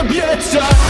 kobieca